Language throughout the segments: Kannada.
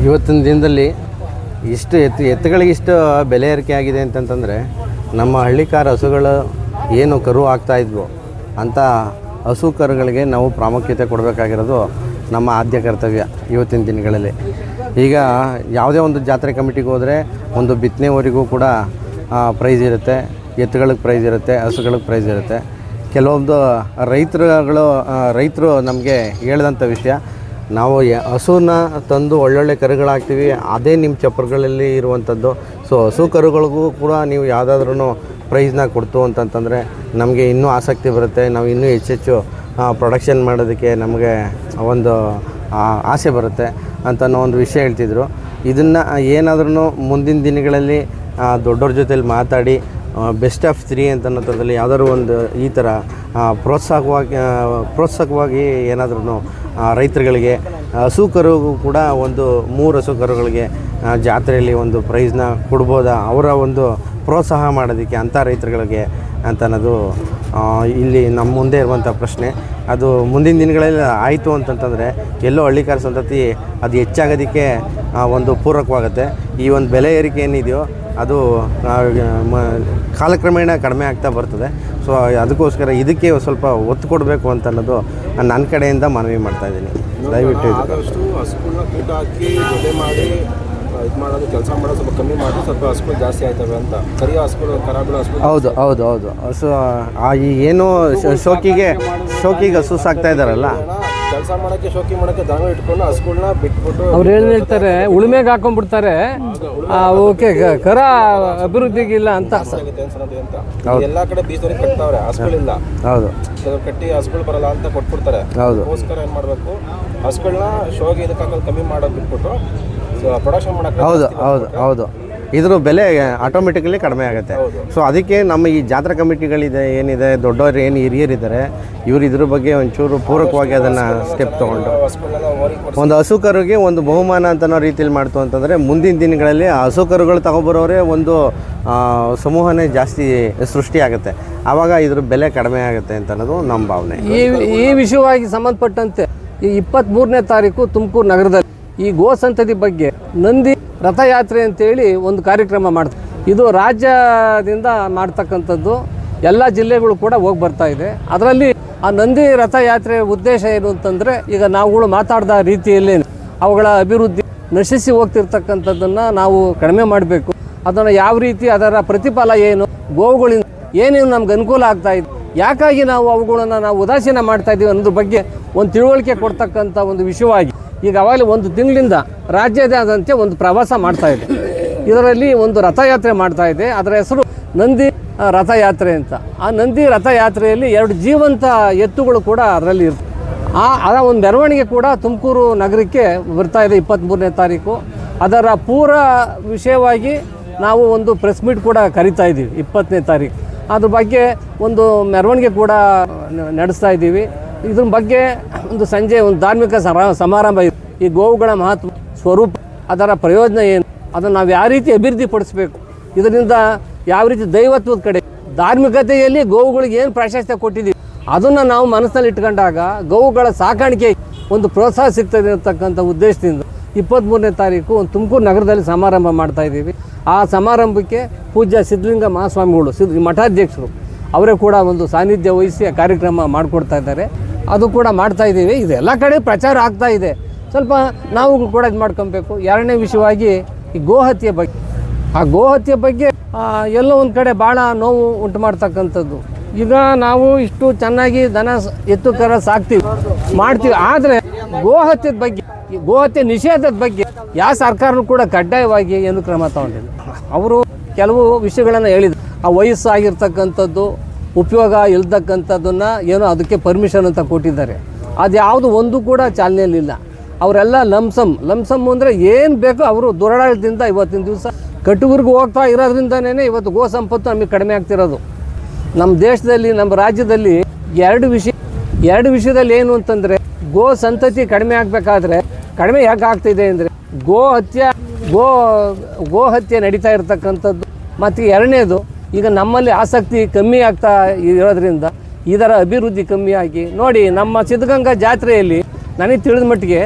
ಇವತ್ತಿನ ದಿನದಲ್ಲಿ ಇಷ್ಟು ಎತ್ತು ಎತ್ತುಗಳಿಗೆ ಇಷ್ಟು ಬೆಲೆ ಏರಿಕೆ ಆಗಿದೆ ಅಂತಂತಂದರೆ ನಮ್ಮ ಹಳ್ಳಿಕಾರ ಹಸುಗಳು ಏನು ಕರು ಆಗ್ತಾಯಿದ್ವು ಅಂಥ ಹಸು ಕರುಗಳಿಗೆ ನಾವು ಪ್ರಾಮುಖ್ಯತೆ ಕೊಡಬೇಕಾಗಿರೋದು ನಮ್ಮ ಆದ್ಯ ಕರ್ತವ್ಯ ಇವತ್ತಿನ ದಿನಗಳಲ್ಲಿ. ಈಗ ಯಾವುದೇ ಒಂದು ಜಾತ್ರೆ ಕಮಿಟಿಗೆ ಹೋದರೆ ಒಂದು ಬಿತ್ತನೆವರೆಗೂ ಕೂಡ ಪ್ರೈಸ್ ಇರುತ್ತೆ, ಎತ್ತುಗಳಿಗೆ ಪ್ರೈಸ್ ಇರುತ್ತೆ, ಹಸುಗಳಿಗೆ ಪ್ರೈಸ್ ಇರುತ್ತೆ. ಕೆಲವೊಂದು ರೈತರುಗಳು ರೈತರು ನಮಗೆ ಹೇಳಿದಂಥ ವಿಷಯ ನಾವು ಹಸುನ ತಂದು ಒಳ್ಳೊಳ್ಳೆ ಕರುಗಳಾಗ್ತೀವಿ ಅದೇ ನಿಮ್ಮ ಚಪ್ಪರಗಳಲ್ಲಿ ಇರುವಂಥದ್ದು. ಸೊ ಹಸು ಕರುಗಳಿಗೂ ಕೂಡ ನೀವು ಯಾವುದಾದ್ರೂ ಪ್ರೈಸ್ನ ಕೊಡ್ತು ಅಂತಂತಂದರೆ ನಮಗೆ ಇನ್ನೂ ಆಸಕ್ತಿ ಬರುತ್ತೆ. ನಾವು ಇನ್ನೂ ಹೆಚ್ಚೆಚ್ಚು ಪ್ರೊಡಕ್ಷನ್ ಮಾಡೋದಕ್ಕೆ ನಮಗೆ ಒಂದು ಆಸೆ ಬರುತ್ತೆ ಅಂತ ಒಂದು ವಿಷಯ ಹೇಳ್ತಿದ್ರು. ಇದನ್ನು ಏನಾದ್ರೂ ಮುಂದಿನ ದಿನಗಳಲ್ಲಿ ದೊಡ್ಡವ್ರ ಜೊತೆಲಿ ಮಾತಾಡಿ ಬೆಸ್ಟ್ ಆಫ್ ತ್ರೀ ಅಂತ ಅನ್ನೋದ್ರಲ್ಲಿ ಯಾವ್ದಾದ್ರು ಒಂದು ಈ ಥರ ಪ್ರೋತ್ಸಾಹವಾಗಿ ಪ್ರೋತ್ಸಾಹವಾಗಿ ಏನಾದ್ರೂ ರೈತರುಗಳಿಗೆ ಹಸು ಕರುಗೂ ಕೂಡ ಒಂದು ಮೂರು ಹಸು ಕರುಗಳಿಗೆ ಜಾತ್ರೆಯಲ್ಲಿ ಒಂದು ಪ್ರೈಸ್ನ ಕೊಡ್ಬೋದಾ? ಅವರ ಒಂದು ಪ್ರೋತ್ಸಾಹ ಮಾಡೋದಕ್ಕೆ ಅಂಥ ರೈತರುಗಳಿಗೆ ಅಂತ ಅನ್ನೋದು ಇಲ್ಲಿ ನಮ್ಮ ಮುಂದೆ ಇರುವಂಥ ಪ್ರಶ್ನೆ. ಅದು ಮುಂದಿನ ದಿನಗಳಲ್ಲಿ ಆಯಿತು ಅಂತಂತಂದರೆ ಎಲ್ಲೋ ಹಳ್ಳಿಕಾರ ಸಂತತಿ ಅದು ಹೆಚ್ಚಾಗೋದಕ್ಕೆ ಒಂದು ಪೂರಕವಾಗುತ್ತೆ. ಈ ಒಂದು ಬೆಲೆ ಏರಿಕೆ ಏನಿದೆಯೋ ಅದು ಕಾಲಕ್ರಮೇಣ ಕಡಿಮೆ ಆಗ್ತಾ ಬರ್ತದೆ. ಸೊ ಅದಕ್ಕೋಸ್ಕರ ಇದಕ್ಕೆ ಸ್ವಲ್ಪ ಒತ್ತು ಕೊಡಬೇಕು ಅಂತ ಅನ್ನೋದು ನನ್ನ ಕಡೆಯಿಂದ ಮನವಿ ಮಾಡ್ತಾ ಇದ್ದೀನಿ. ದಯವಿಟ್ಟು ಮಾಡೋದು ಕೆಲಸ ಮಾಡೋದು ಸ್ವಲ್ಪ ಕಮ್ಮಿ ಮಾಡಿ ಸ್ವಲ್ಪ ಹಸುಗಳು ಜಾಸ್ತಿ ಆಯ್ತವೆ ಅಂತ. ಕರಿಯ ಹಸುಗಳು ಕರಾಬಿಳ ಹಸುಗಳು ಹೌದು ಹೌದು ಹೌದು. ಹಸು ಆ ಈ ಏನು ಶೋಕಿಗೆ ಶೋಕಿಗೆ ಹಸು ಆಗ್ತಾ ಇದ್ದಾರಲ್ಲ ಕೆಲಸ ಮಾಡೋಕ್ಕೆ ಶೋಕಿ ಮಾಡಕ್ಕೆ ದನ ಇಟ್ಕೊಂಡು ಹಸುಗಳನ್ನ ಬಿಟ್ಬಿಟ್ಟು ಅವ್ರು ಏನು ಹೇಳ್ತಾರೆ ಉಳುಮೆಗೆ ಹಾಕೊಂಡ್ಬಿಡ್ತಾರೆ. ಓಕೆ ಕರ ಅಭಿವೃದ್ಧಿಗೆ ಇಲ್ಲ ಅಂತ ಅಂತ ಎಲ್ಲ ಕಡೆ ಬೀಜದವ್ರಿಗೆ ಕಟ್ತಾವ್ರೆ ಹಸುಗಳಿಲ್ಲ ಹೌದು. ಕಟ್ಟಿ ಹಸುಗಳು ಬರಲ್ಲ ಅಂತ ಕೊಟ್ಬಿಡ್ತಾರೆ. ಅದಕ್ಕೋಸ್ಕರ ಏನು ಮಾಡಬೇಕು? ಹಸುಗಳನ್ನ ಶೋಗೆ ಇದಕ್ಕೆ ಹಾಕೋದು ಕಮ್ಮಿ ಮಾಡೋದು ಬಿಟ್ಬಿಟ್ಟು ಪ್ರೊಡಕ್ಷನ್ ಮಾಡೋಕೆ ಹೌದು ಹೌದು ಹೌದು. ಇದ್ರ ಬೆಲೆ ಆಟೋಮೆಟಿಕಲಿ ಕಡಿಮೆ ಆಗುತ್ತೆ. ಸೊ ಅದಕ್ಕೆ ನಮ್ಮ ಈ ಜಾತ್ರಾ ಕಮಿಟಿಗಳಿದೆ ಏನಿದೆ ದೊಡ್ಡವರು ಏನು ಹಿರಿಯರಿದ್ದಾರೆ ಇವರು ಇದ್ರ ಬಗ್ಗೆ ಒಂಚೂರು ಪೂರಕವಾಗಿ ಅದನ್ನು ಸ್ಟೆಪ್ ತೊಗೊಂಡು. ಒಂದು ಹಸು ಕರುಗೆ ಒಂದು ಬಹುಮಾನ ಅಂತನೋ ರೀತಿಯಲ್ಲಿ ಮಾಡ್ತು ಅಂತಂದರೆ ಮುಂದಿನ ದಿನಗಳಲ್ಲಿ ಆ ಹಸು ಕರುಗಳು ತಗೊಬರೋರೇ ಒಂದು ಸಮೂಹನೇ ಜಾಸ್ತಿ ಸೃಷ್ಟಿಯಾಗುತ್ತೆ ಆವಾಗ ಇದ್ರ ಬೆಲೆ ಕಡಿಮೆ ಆಗುತ್ತೆ ಅಂತ ಅನ್ನೋದು ನಮ್ಮ ಭಾವನೆ. ಈ ಈ ವಿಷಯವಾಗಿ ಸಂಬಂಧಪಟ್ಟಂತೆ ಈ ಇಪ್ಪತ್ತ್ಮೂರನೇ ತಾರೀಕು ತುಮಕೂರು ನಗರದಲ್ಲಿ ಈ ಗೋ ಸಂತತಿ ಬಗ್ಗೆ ನಂದಿ ರಥಯಾತ್ರೆ ಅಂತೇಳಿ ಒಂದು ಕಾರ್ಯಕ್ರಮ ಮಾಡ್ತಾರೆ ಇದು ರಾಜ್ಯದಿಂದ ಮಾಡ್ತಕ್ಕಂಥದ್ದು, ಎಲ್ಲ ಜಿಲ್ಲೆಗಳು ಕೂಡ ಹೋಗಿ ಬರ್ತಾ ಇದೆ. ಅದರಲ್ಲಿ ಆ ನಂದಿ ರಥಯಾತ್ರೆ ಉದ್ದೇಶ ಏನು ಅಂತಂದರೆ, ಈಗ ನಾವುಗಳು ಮಾತಾಡಿದ ರೀತಿಯಲ್ಲಿ ಅವುಗಳ ಅಭಿವೃದ್ಧಿ ನಶಿಸಿ ಹೋಗ್ತಿರ್ತಕ್ಕಂಥದ್ದನ್ನು ನಾವು ಕಡಿಮೆ ಮಾಡಬೇಕು. ಅದನ್ನು ಯಾವ ರೀತಿ ಅದರ ಪ್ರತಿಫಲ ಏನು, ಗೋವುಗಳಿಂದ ಏನೇನು ನಮ್ಗೆ ಅನುಕೂಲ ಆಗ್ತಾ ಇದೆ, ಯಾಕಾಗಿ ನಾವು ಅವುಗಳನ್ನು ನಾವು ಉದಾಸೀನ ಮಾಡ್ತಾ ಇದ್ದೀವಿ ಅನ್ನೋದ್ರ ಬಗ್ಗೆ ಒಂದು ತಿಳುವಳಿಕೆ ಕೊಡ್ತಕ್ಕಂಥ ಒಂದು ವಿಷಯವಾಗಿ ಈಗ ಅವಾಗಲೇ ಒಂದು ತಿಂಗಳಿಂದ ರಾಜ್ಯದಾದಂತೆ ಒಂದು ಪ್ರವಾಸ ಮಾಡ್ತಾ ಇದೆ. ಇದರಲ್ಲಿ ಒಂದು ರಥಯಾತ್ರೆ ಮಾಡ್ತಾ ಇದೆ. ಅದರ ಹೆಸರು ನಂದಿ ರಥಯಾತ್ರೆ ಅಂತ. ಆ ನಂದಿ ರಥಯಾತ್ರೆಯಲ್ಲಿ ಎರಡು ಜೀವಂತ ಎತ್ತುಗಳು ಕೂಡ ಅದರಲ್ಲಿ ಇರ್ತವೆ ಆ ಅದರ ಒಂದು ಮೆರವಣಿಗೆ ಕೂಡ ತುಮಕೂರು ನಗರಕ್ಕೆ ಬರ್ತಾ ಇದೆ ಇಪ್ಪತ್ತ್ಮೂರನೇ ತಾರೀಕು. ಅದರ ಪೂರ ವಿಷಯವಾಗಿ ನಾವು ಒಂದು ಪ್ರೆಸ್ ಮೀಟ್ ಕೂಡ ಕರಿತಾ ಇದ್ದೀವಿ ಇಪ್ಪತ್ತನೇ ತಾರೀಕು. ಅದ್ರ ಬಗ್ಗೆ ಒಂದು ಮೆರವಣಿಗೆ ಕೂಡ ನಡೆಸ್ತಾ ಇದ್ದೀವಿ. ಇದ್ರ ಬಗ್ಗೆ ಒಂದು ಸಂಜೆ ಒಂದು ಧಾರ್ಮಿಕ ಸಮ- ಸಮಾರಂಭ ಈ ಗೋವುಗಳ ಮಹತ್ವ, ಸ್ವರೂಪ, ಅದರ ಪ್ರಯೋಜನ ಏನು? ಅದನ್ನು ನಾವು ಯಾವ ರೀತಿ ಅಭಿವೃದ್ಧಿ ಪಡಿಸ್ಬೇಕು ಇದರಿಂದ ಯಾವ ರೀತಿ ದೈವತ್ವದ ಕಡೆ, ಧಾರ್ಮಿಕತೆಯಲ್ಲಿ ಗೋವುಗಳಿಗೆ ಏನು ಪ್ರಾಶಸ್ತ್ಯ ಕೊಟ್ಟಿದ್ದೀವಿ ಅದನ್ನು ನಾವು ಮನಸ್ಸಲ್ಲಿ ಇಟ್ಕೊಂಡಾಗ ಗೋವುಗಳ ಸಾಕಾಣಿಕೆ ಒಂದು ಪ್ರೋತ್ಸಾಹ ಸಿಗ್ತದೆ ಅಂತಕ್ಕಂಥ ಉದ್ದೇಶದಿಂದ ಇಪ್ಪತ್ತ್ಮೂರನೇ ತಾರೀಕು ಒಂದು ತುಮಕೂರು ನಗರದಲ್ಲಿ ಸಮಾರಂಭ ಮಾಡ್ತಾ ಇದ್ದೀವಿ. ಆ ಸಮಾರಂಭಕ್ಕೆ ಪೂಜ್ಯ ಸಿದ್ಧಲಿಂಗ ಮಹಾಸ್ವಾಮಿಗಳು ಸಿದ್ಧ ಮಠಾಧ್ಯಕ್ಷರು, ಅವರೇ ಕೂಡ ಒಂದು ಸಾನ್ನಿಧ್ಯ ವಹಿಸಿ ಕಾರ್ಯಕ್ರಮ ಮಾಡಿಕೊಡ್ತಾ ಇದ್ದಾರೆ. ಅದು ಕೂಡ ಮಾಡ್ತಾ ಇದ್ದೀವಿ. ಇದೆಲ್ಲ ಕಡೆ ಪ್ರಚಾರ ಆಗ್ತಾ ಇದೆ. ಸ್ವಲ್ಪ ನಾವು ಕೂಡ ಇದು ಮಾಡ್ಕೊಬೇಕು. ಎರಡನೇ ವಿಷಯವಾಗಿ ಈ ಗೋಹತ್ಯೆ ಬಗ್ಗೆ. ಆ ಗೋಹತ್ಯೆ ಬಗ್ಗೆ ಎಲ್ಲೋ ಒಂದು ಕಡೆ ಭಾಳ ನೋವು ಉಂಟು ಮಾಡ್ತಕ್ಕಂಥದ್ದು. ಈಗ ನಾವು ಇಷ್ಟು ಚೆನ್ನಾಗಿ ದನ ಎತ್ತು ಕರ ಸಾಕ್ತೀವಿ, ಮಾಡ್ತೀವಿ, ಆದರೆ ಗೋಹತ್ಯದ ಬಗ್ಗೆ ಗೋಹತ್ಯೆ ನಿಷೇಧದ ಬಗ್ಗೆ ಯಾವ ಸರ್ಕಾರನೂ ಕೂಡ ಕಡ್ಡಾಯವಾಗಿ ಏನು ಕ್ರಮ ತಗೊಂಡಿಲ್ಲ. ಅವರು ಕೆಲವು ವಿಷಯಗಳನ್ನು ಹೇಳಿದ್ರು. ಆ ವಯಸ್ಸಾಗಿರ್ತಕ್ಕಂಥದ್ದು, ಉಪಯೋಗ ಇಲ್ತಕ್ಕಂಥದ್ದನ್ನು ಏನೋ ಅದಕ್ಕೆ ಪರ್ಮಿಷನ್ ಅಂತ ಕೊಟ್ಟಿದ್ದಾರೆ. ಅದು ಯಾವುದು ಒಂದು ಕೂಡ ಚಾಲನೆಯಲ್ಲಿಲ್ಲ. ಅವರೆಲ್ಲ ಲಂಸಮ್ ಲಂಸಮ್ ಅಂದರೆ ಏನು ಬೇಕೋ ಅವರು ದುರಾಡಳಿತದಿಂದ ಇವತ್ತಿನ ದಿವಸ ಕಟ್ಟುವರೆಗೂ ಹೋಗ್ತಾ ಇರೋದ್ರಿಂದನೇ ಇವತ್ತು ಗೋ ಸಂಪತ್ತು ನಮಗೆ ಕಡಿಮೆ ಆಗ್ತಿರೋದು. ನಮ್ಮ ದೇಶದಲ್ಲಿ ನಮ್ಮ ರಾಜ್ಯದಲ್ಲಿ ಎರಡು ವಿಷಯ ಎರಡು ವಿಷಯದಲ್ಲಿ ಏನು ಅಂತಂದರೆ ಗೋ ಸಂತತಿ ಕಡಿಮೆ ಆಗಬೇಕಾದ್ರೆ, ಕಡಿಮೆ ಯಾಕೆ ಆಗ್ತಿದೆ ಅಂದರೆ ಗೋ ಹತ್ಯೆ, ಗೋ ಗೋ ಹತ್ಯೆ ನಡೀತಾ ಇರತಕ್ಕಂಥದ್ದು. ಮತ್ತು ಎರಡನೇದು, ಈಗ ನಮ್ಮಲ್ಲಿ ಆಸಕ್ತಿ ಕಮ್ಮಿ ಆಗ್ತಾ ಇರೋದ್ರಿಂದ ಇದರ ಅಭಿವೃದ್ಧಿ ಕಮ್ಮಿಯಾಗಿ ನೋಡಿ ನಮ್ಮ ಸಿದ್ಧಗಂಗಾ ಜಾತ್ರೆಯಲ್ಲಿ ನನಗೆ ತಿಳಿದ ಮಟ್ಟಿಗೆ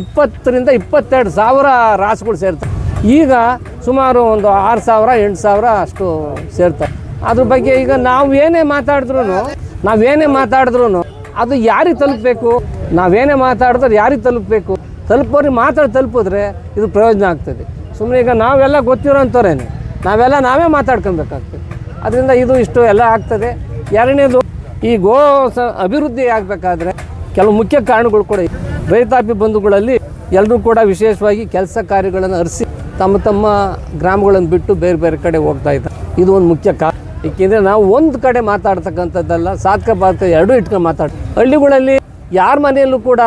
ಇಪ್ಪತ್ತರಿಂದ ಇಪ್ಪತ್ತೆರಡು ಸಾವಿರ ರಾಸುಗಳು ಸೇರ್ತವೆ. ಈಗ ಸುಮಾರು ಒಂದು ಆರು ಸಾವಿರ, ಎಂಟು ಸಾವಿರ ಅಷ್ಟು ಸೇರ್ತವೆ. ಅದ್ರ ಬಗ್ಗೆ ಈಗ ನಾವು ಏನೇ ಮಾತಾಡಿದ್ರು ನಾವೇನೇ ಮಾತಾಡಿದ್ರು ಅದು ಯಾರಿಗೆ ತಲುಪಬೇಕು? ನಾವೇನೇ ಮಾತಾಡಿದ್ರೆ ಯಾರಿಗೆ ತಲುಪಬೇಕು? ತಲುಪೋರಿಗೆ ಮಾತ್ರ ತಲುಪಿದ್ರೆ ಇದು ಪ್ರಯೋಜನ ಆಗ್ತದೆ. ಸುಮ್ಮನೆ ಈಗ ನಾವೆಲ್ಲ ಗೊತ್ತಿರೋಂಥವ್ರೇನೆ. ನಾವೆಲ್ಲ ನಾವೇ ಮಾತಾಡ್ಕೊಬೇಕಾಗ್ತದೆ. ಅದರಿಂದ ಇದು ಇಷ್ಟು ಎಲ್ಲ ಆಗ್ತದೆ. ಎರಡನೇದು, ಈ ಗೋ ಸ ಅಭಿವೃದ್ಧಿ ಆಗಬೇಕಾದ್ರೆ ಕೆಲವು ಮುಖ್ಯ ಕಾರಣಗಳು ಕೂಡ. ರೈತಾಪಿ ಬಂಧುಗಳಲ್ಲಿ ಎಲ್ಲರೂ ಕೂಡ ವಿಶೇಷವಾಗಿ ಕೆಲಸ ಕಾರ್ಯಗಳನ್ನು ಅರಿಸಿ ತಮ್ಮ ತಮ್ಮ ಗ್ರಾಮಗಳನ್ನು ಬಿಟ್ಟು ಬೇರೆ ಬೇರೆ ಕಡೆ ಹೋಗ್ತಾ ಇದ್ದಾರೆ. ಇದು ಒಂದು ಮುಖ್ಯ ಕಾರಣ. ಏಕೆಂದರೆ ನಾವು ಒಂದು ಕಡೆ ಮಾತಾಡ್ತಕ್ಕಂಥದ್ದಲ್ಲ, ಸಾಧಕ ಬಾಧಕ ಎರಡೂ ಇಟ್ಕೊಂಡು ಮಾತಾಡ ಹಳ್ಳಿಗಳಲ್ಲಿ ಯಾರ ಮನೆಯಲ್ಲೂ ಕೂಡ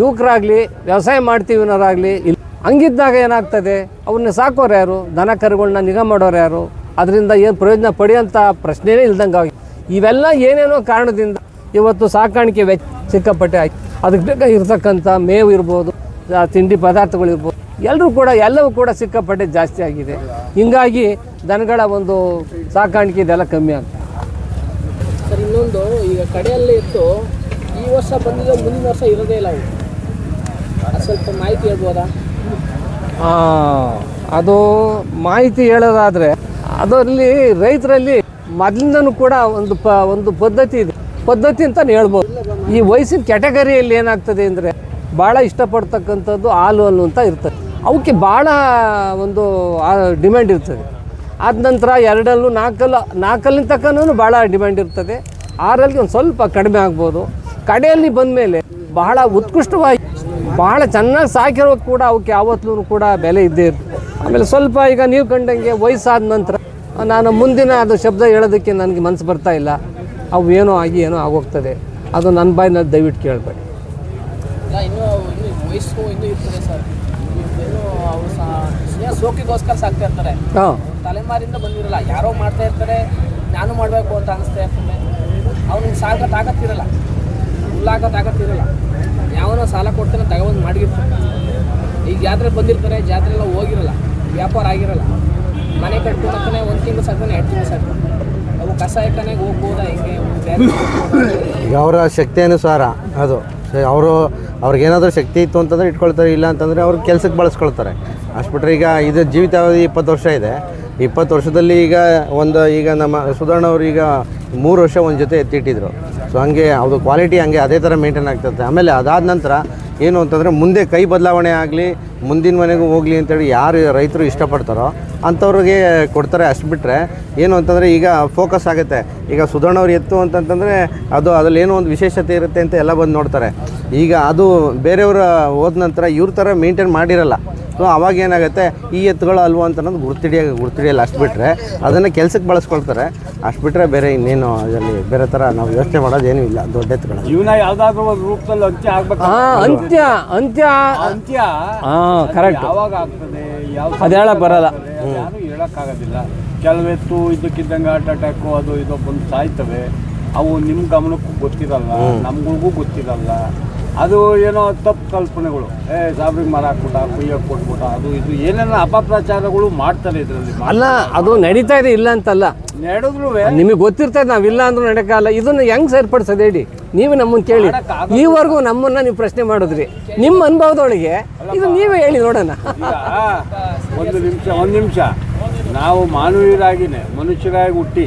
ಯುವಕರಾಗಲಿ, ವ್ಯವಸಾಯ ಮಾಡ್ತೀವಿ ಅನ್ನೋರಾಗಲಿ ಇಲ್ಲಿ. ಹಂಗಿದ್ದಾಗ ಏನಾಗ್ತದೆ? ಅವ್ರನ್ನ ಸಾಕೋರು ಯಾರು? ದನ ಕರುಗಳನ್ನ ನಿಗಾ ಮಾಡೋರು ಯಾರು? ಅದರಿಂದ ಏನು ಪ್ರಯೋಜನ ಪಡೆಯೋಂಥ ಪ್ರಶ್ನೆಯೇ ಇಲ್ದಂಗೆ ಇವೆಲ್ಲ ಏನೇನೋ ಕಾರಣದಿಂದ ಇವತ್ತು ಸಾಕಾಣಿಕೆ ವೆಚ್ಚ ಸಿಕ್ಕಾಪಟ್ಟೆ ಆಯ್ತು. ಅದಕ್ಕೆ ಬೇಕಾಗಿರ್ತಕ್ಕಂಥ ಮೇವು ಇರ್ಬೋದು ತಿಂಡಿ ತಿಂಡಿ ಪದಾರ್ಥಗಳಿರ್ಬೋದು ಎಲ್ಲರೂ ಕೂಡ ಎಲ್ಲವೂ ಕೂಡ ಸಿಕ್ಕಾಪಟ್ಟೆ ಜಾಸ್ತಿ ಆಗಿದೆ. ಹಿಂಗಾಗಿ ದನಗಳ ಒಂದು ಸಾಕಾಣಿಕೆ ಇದೆಲ್ಲ ಕಮ್ಮಿ ಆಗ್ತದೆ ಸರ್ ಇನ್ನೊಂದು ಈಗ ಕಡೆಯಲ್ಲೇ ಇತ್ತು. ಈ ವರ್ಷ ಬಂದಿದ್ದ ಮುಂದಿನ ವರ್ಷ ಇರೋದೇ ಇಲ್ಲ ಸ್ವಲ್ಪ ಮಾಹಿತಿ ಹೇಳ್ಬೋದಾ? ಅದು ಮಾಹಿತಿ ಹೇಳೋದಾದರೆ ಅದರಲ್ಲಿ ರೈತರಲ್ಲಿ ಮೊದಲಿಂದನೂ ಕೂಡ ಒಂದು ಪ ಒಂದು ಪದ್ಧತಿ ಇದೆ. ಪದ್ಧತಿ ಅಂತ ಹೇಳ್ಬೋದು. ಈ ವಯಸ್ಸಿನ ಕ್ಯಾಟಗರಿಯಲ್ಲಿ ಏನಾಗ್ತದೆ ಅಂದರೆ ಭಾಳ ಇಷ್ಟಪಡ್ತಕ್ಕಂಥದ್ದು ಹಾಲು ಅಂತ ಇರ್ತದೆ. ಅವಕ್ಕೆ ಭಾಳ ಒಂದು ಡಿಮ್ಯಾಂಡ್ ಇರ್ತದೆ. ಆದ ನಂತರ ಎರಡಲ್ಲೂ ನಾಲ್ಕಲ್ಲು, ನಾಲ್ಕಲ್ಲಿನ ತಕ್ಕನೂ ಭಾಳ ಡಿಮ್ಯಾಂಡ್ ಇರ್ತದೆ. ಆರಲ್ಲಿ ಒಂದು ಸ್ವಲ್ಪ ಕಡಿಮೆ ಆಗ್ಬೋದು. ಕಡೆಯಲ್ಲಿ ಬಂದಮೇಲೆ ಬಹಳ ಉತ್ಕೃಷ್ಟವಾಗಿ, ಬಹಳ ಚೆನ್ನಾಗಿ ಸಾಕಿರೋ ಕೂಡ ಅವಕ್ಕೆ ಯಾವತ್ತೂ ಕೂಡ ಬೆಲೆ ಇದ್ದೇ ಇರ್ತದೆ. ಆಮೇಲೆ ಸ್ವಲ್ಪ ಈಗ ನೀವು ಕಂಡಂಗೆ ವಯಸ್ಸಾದ ನಂತರ, ನಾನು ಮುಂದಿನ ಅದು ಶಬ್ದ ಹೇಳೋದಕ್ಕೆ ನನಗೆ ಮನಸ್ಸು ಬರ್ತಾ ಇಲ್ಲ. ಅವು ಏನೋ ಆಗಿ ಏನೋ ಆಗೋಗ್ತದೆ. ಅದು ನನ್ನ ಬಾಯಿನಲ್ಲಿ ದಯವಿಟ್ಟು ಕೇಳಬೇಡಿ. ಇಲ್ಲ ಇನ್ನೂ ಇನ್ನೂ ವಯಸ್ಸು ಇನ್ನೂ ಇರ್ತದೆ ಸರ್. ಇನ್ನೂ ಅವರು ಸಹ ಸುಮ್ಮನೆ ಸೋಕಿಗೋಸ್ಕರ ಸಾಕ್ತಾ ಇರ್ತಾರೆ. ಹಾಂ. ತಲೆಮಾರಿಂದ ಬಂದಿರಲ್ಲ ಯಾರೋ ಮಾಡ್ತಾ ಇರ್ತಾರೆ ನಾನು ಮಾಡಬೇಕು ಅಂತ ಅನಿಸ್ತಾ ಇರ್ತದೆ. ಅವ್ನಿಗೆ ಸಾಕ ತಾಕತ್ತಿರಲ್ಲ ಹುಲ್ಲಾಕ ತಾಕತ್ತಿರಲ್ಲ ಯಾವನೋ ಸಾಲ ಕೊಡ್ತಾನೆ ತಗೊಬಂದು ಮಾಡಿರ್ತಾನೆ ಈಗ ಜಾತ್ರೆ ಬಂದಿರ್ತಾರೆ ಜಾತ್ರೆ ಎಲ್ಲ ಹೋಗಿರಲ್ಲ ವ್ಯಾಪಾರ ಆಗಿರಲ್ಲ. ಮನೆ ಕಟ್ಕೊಳಕ್ಕನೆ ಒಂದು ತಿಂಗಳು ಸಾಕ್ತಾನೆ ಎರಡು ತಿಂಗಳು ಸಾಕು ಅವು ಕಸ ಇಟ್ಟನೆ ಹೋಗ್ಬೋದಾ ಹಿಂಗೆ? ಅವರ ಶಕ್ತಿ ಅನುಸಾರ ಅದು. ಅವರು ಅವ್ರಿಗೇನಾದರೂ ಶಕ್ತಿ ಇತ್ತು ಅಂತಂದರೆ ಇಟ್ಕೊಳ್ತಾರೆ, ಇಲ್ಲ ಅಂತಂದರೆ ಅವ್ರು ಕೆಲಸಕ್ಕೆ ಬಳಸ್ಕೊಳ್ತಾರೆ. ಅಷ್ಟು ಬಿಟ್ಟರೆ ಈಗ ಇದು ಜೀವಿತಾವಧಿ ಇಪ್ಪತ್ತು ವರ್ಷ ಇದೆ. ಇಪ್ಪತ್ತು ವರ್ಷದಲ್ಲಿ ಈಗ ಒಂದು, ಈಗ ನಮ್ಮ ಸುಧಾರಣ ಅವರು ಈಗ ಮೂರು ವರ್ಷ ಒಂದು ಜೊತೆ ಎತ್ತಿಟ್ಟಿದ್ರು. ಸೊ, ಹಂಗೆ ಅದು ಕ್ವಾಲಿಟಿ ಹಂಗೆ ಅದೇ ಥರ ಮೇಂಟೈನ್ ಆಗ್ತದೆ ಆಮೇಲೆ ಅದಾದ ನಂತರ ಏನು ಅಂತಂದರೆ ಮುಂದೆ ಕೈ ಬದಲಾವಣೆ ಆಗಲಿ ಮುಂದಿನ ಮನೆಗೂ ಹೋಗಲಿ ಅಂತೇಳಿ ಯಾರು ರೈತರು ಇಷ್ಟಪಡ್ತಾರೋ ಅಂಥವ್ರಿಗೆ ಕೊಡ್ತಾರೆ ಅಷ್ಟು ಬಿಟ್ಟರೆ ಏನು ಅಂತಂದರೆ ಈಗ ಫೋಕಸ್ ಆಗುತ್ತೆ. ಈಗ ಸುಧಾರಣವ್ರು ಎತ್ತು ಅಂತಂತಂದರೆ ಅದು ಅದರಲ್ಲಿ ಏನೋ ಒಂದು ವಿಶೇಷತೆ ಇರುತ್ತೆ ಅಂತ ಎಲ್ಲ ಬಂದು ನೋಡ್ತಾರೆ. ಈಗ ಅದು ಬೇರೆಯವರು ಹೋದ ನಂತರ ಇವ್ರ ಥರ ಮೇಂಟೈನ್ ಮಾಡಿರಲ್ಲ. ಸೊ ಅವಾಗ ಏನಾಗುತ್ತೆ ಈ ಎತ್ತುಗಳು ಅಲ್ವೋ ಅಂತ ಅನ್ನೋದು ಗುರ್ತಿಡಿಯ ಗುರ್ತಿಡಿಯಲ್ಲ ಅಷ್ಟು ಬಿಟ್ಟರೆ ಅದನ್ನು ಕೆಲಸಕ್ಕೆ ಬಳಸ್ಕೊಳ್ತಾರೆ. ಅಷ್ಟು ಬಿಟ್ಟರೆ ಬೇರೆ ಇನ್ನೇನು ಅದರಲ್ಲಿ ಬೇರೆ ಥರ ನಾವು ಯೋಚನೆ ಮಾಡೋದೇನೂ ಇಲ್ಲ ದೊಡ್ಡ ಎತ್ತುಗಳು ಜೀವನ ಯಾವುದಾದ್ರೂ ಒಂದು ರೂಪದಲ್ಲಿ ಅಂತ್ಯ ಆಗ್ಬೇಕು? ಅಂತ್ಯ ಅಂತ್ಯ. ಅಂತ್ಯ? ಅಂತ್ಯ ಹಾಂ ಕರೆಕ್ಟ್ ಯಾವಾಗ ಆಗ್ತದೆ ಯಾವ ಅದು ಹೇಳಕ್ ಬರಲ್ಲ. ಯಾರು ಹೇಳಕ್ಕಾಗೋದಿಲ್ಲ. ಕೆಲವೆತ್ತು ಇದಕ್ಕಿದ್ದಂಗೆ ಹಾರ್ಟ್ ಅಟ್ಯಾಕು ಅದು ಇದು ಬಂದು ಸಾಯ್ತವೆ. ಅವು ನಿಮ್ಮ ಗಮನಕ್ಕೂ ಗೊತ್ತಿರಲ್ಲ ನಮ್ಗಳಿಗೂ ಗೊತ್ತಿರಲ್ಲ. ಅದು ಏನೋ ತಪ್ಪು ಕಲ್ಪನೆಗಳು. ಏ ಸಾಬ್ರಿಗೆ ಮರ ಹಾಕ್ಬಿಟ್ಟ ಕುಯ್ಯಕ್ಕೆ ಕೊಟ್ಬಿಟ್ಟ ಅದು ಇದು ಏನೇನೋ ಅಪಪ್ರಚಾರಗಳು ಮಾಡ್ತಾರೆ ಇದರಲ್ಲಿ. ಅಲ್ಲ ಅದು ನಡೀತಾ ಇದೆ ಇಲ್ಲ ಅಂತಲ್ಲ. ನಿಮಗೆ ಗೊತ್ತಿರ್ತದೆ ನಾವಿಲ್ಲ ಅಂದ್ರೂ ನಡೆಯಲ್ಲ ಇದನ್ನ ಹೆಂಗ್ ಸೇರ್ಪಡಿಸೋದು ಹೇಳಿ? ನೀವು ನಮ್ಮನ್ನ ಕೇಳಿ. ಈವರೆಗೂ ನಮ್ಮನ್ನ ನೀವು ಪ್ರಶ್ನೆ ಮಾಡಿದ್ರಿ. ನಿಮ್ಮ ಅನುಭವದೊಳಗೆ ಇದು ನೀವೇ ಹೇಳಿ ನೋಡೋಣ. ಒಂದು ನಿಮಿಷ ಒಂದು ನಿಮಿಷ. ನಾವು ಮಾನವೀಯರಾಗಿನೇ ಮನುಷ್ಯರಾಗಿ ಹುಟ್ಟಿ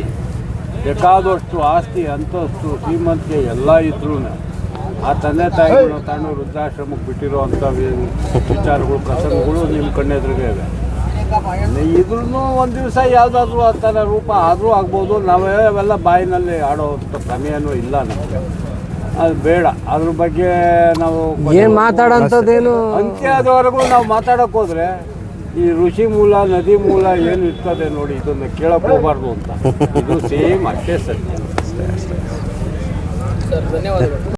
ಬೇಕಾದಷ್ಟು ಆಸ್ತಿ ಅಂತಸ್ತು ಶ್ರೀಮಂತಿಕೆ ಎಲ್ಲ ಇದ್ರೂ ಆ ತಂದೆ ತಾಯಿಗಳು ತಾನು ವೃದ್ಧಾಶ್ರಮಕ್ಕೆ ಬಿಟ್ಟಿರೋ ಅಂಥ ವಿಚಾರಗಳು ಪ್ರಸಂಗಗಳು ನಿಮ್ಮ ಕಣ್ಣೆದುರಿಗೆ ಇವೆ. ಇದ್ರೂ ಒಂದು ದಿವಸ ಯಾವುದಾದ್ರೂ ಆ ಥರ ರೂಪ ಆದರೂ ಆಗ್ಬೋದು. ನಾವೇ ಅವೆಲ್ಲ ಬಾಯಿನಲ್ಲಿ ಆಡೋವಂಥ ಸಮಯನೂ ಇಲ್ಲ ನಮಗೆ. ಅದು ಬೇಡ. ಅದ್ರ ಬಗ್ಗೆ ನಾವು ಏನ್ ಮಾತಾಡೋಂಥದ್ದೇನು? ಅಂತ್ಯದವರೆಗೂ ನಾವು ಮಾತಾಡಕ್ ಹೋದ್ರೆ ಈ ಋಷಿ ಮೂಲ ನದಿ ಮೂಲ ಏನು ಇರ್ತದೆ ನೋಡಿ ಇದನ್ನ ಕೇಳಕ್ ಹೋಗ್ಬಾರ್ದು ಅಂತ. ಇದು ಸೇಮ್ ಅಷ್ಟೇ ಸತ್ಯ. ಸರ್ ಧನ್ಯವಾದಗಳು.